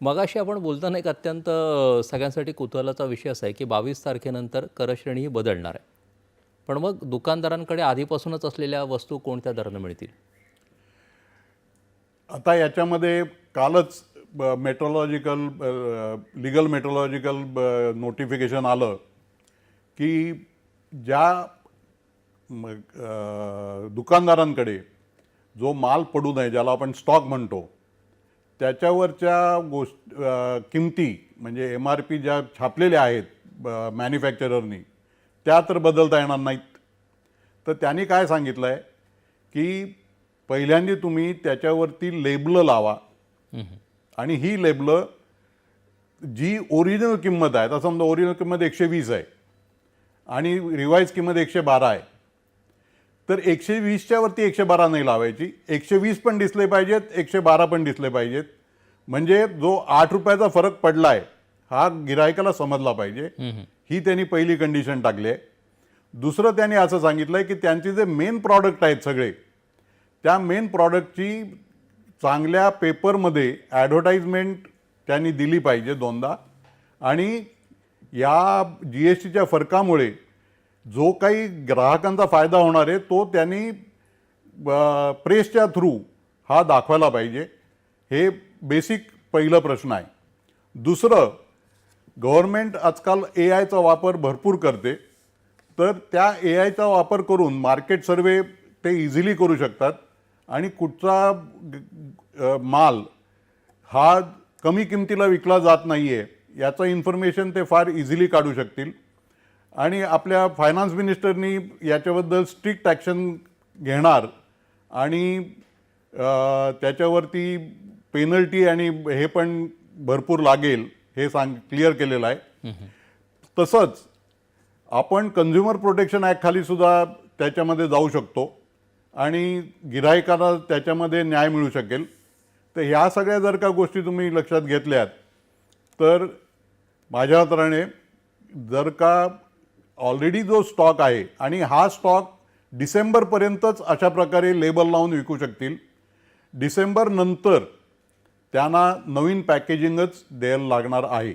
मगाशी आपण बोलताना एक अत्यंत सगळ्यांसाठी कुतूहलाचा विषय असा आहे की बावीस तारखेनंतर करश्रेणी ही बदलणार आहे. पण मग दुकानदारांकडे आधीपासूनच असलेल्या वस्तू कोणत्या दरानं मिळतील? आता याच्यामध्ये कालच मेट्रोलॉजिकल लिगल मेट्रोलॉजिकल नोटिफिकेशन आलं की ज्या दुकानदारांकडे जो माल पडू नये ज्याला आपण स्टॉक म्हणतो त्याच्यावरच्या गोष्ट किमती म्हणजे एम आर पी ज्या छापलेल्या आहेत मॅन्युफॅक्चररनी त्या तर बदलता येणार नाहीत. तर त्यांनी काय सांगितलं आहे की पहिल्यांदा तुम्ही त्याच्यावरती लेबलं लावा. आणि ही लेबलं जी ओरिजिनल किंमत आहे आता समजा ओरिजिनल किंमत एकशे वीस आहे आणि रिवाईज किंमत एकशे बारा आहे तर एकशे वीसच्या वरती एकशे बारा नाही लावायची. एकशे वीस पण दिसले पाहिजेत एकशे बारा पण दिसले पाहिजेत. म्हणजे जो आठ रुपयाचा फरक पडला आहे हा गिरायकाला समजला पाहिजे. ही त्यांनी पहिली कंडिशन टाकली आहे. दुसरं त्यांनी असं सांगितलं आहे की त्यांचे जे मेन प्रॉडक्ट आहेत सगळे त्या मेन प्रॉडक्टची चांगल्या पेपरमध्ये ॲडव्हर्टाईजमेंट त्यांनी दिली पाहिजे दोनदा. आणि या जी एस टीच्या फरकामुळे जो काही ग्राहकांचा फायदा होणार आहे तो त्यांनी प्रेसच्या थ्रू हा दाखवायला पाहिजे. हे बेसिक पहिलं प्रश्न आहे. दुसरं गव्हर्मेंट आजकाल ए आयचा वापर भरपूर करते. तर त्या ए आयचा वापर करून मार्केट सर्वे ते इझिली करू शकतात. आणि कुठचा ग- माल हा कमी किमतीला विकला जात नाही आहे याचं इन्फॉर्मेशन ते फार इझिली काढू शकतील. आणि आपल्या फायनान्स मिनिस्टरनी याच्याबद्दल स्ट्रिक्ट ॲक्शन घेणार. आणि त्याच्यावरती पेनल्टी आणि हे पण भरपूर लागेल हे सांग क्लिअर केलेलं आहे. तसंच आपण कन्झ्युमर प्रोटेक्शन ॲक्ट खाली सुद्धा त्याच्यामध्ये जाऊ शकतो आणि गिरायकाला त्याच्यामध्ये न्याय मिळू शकेल. तर ह्या सगळ्या जर का गोष्टी तुम्ही लक्षात घेतल्यात तर माझ्या हाताने जर का ऑलरेडी जो स्टॉक आहे आणि हा स्टॉक डिसेंबरपर्यंतच अशा प्रकारे लेबल लावून विकू शकतील. डिसेंबर नंतर त्यांना नवीन पॅकेजिंगच द्यायला लागणार आहे.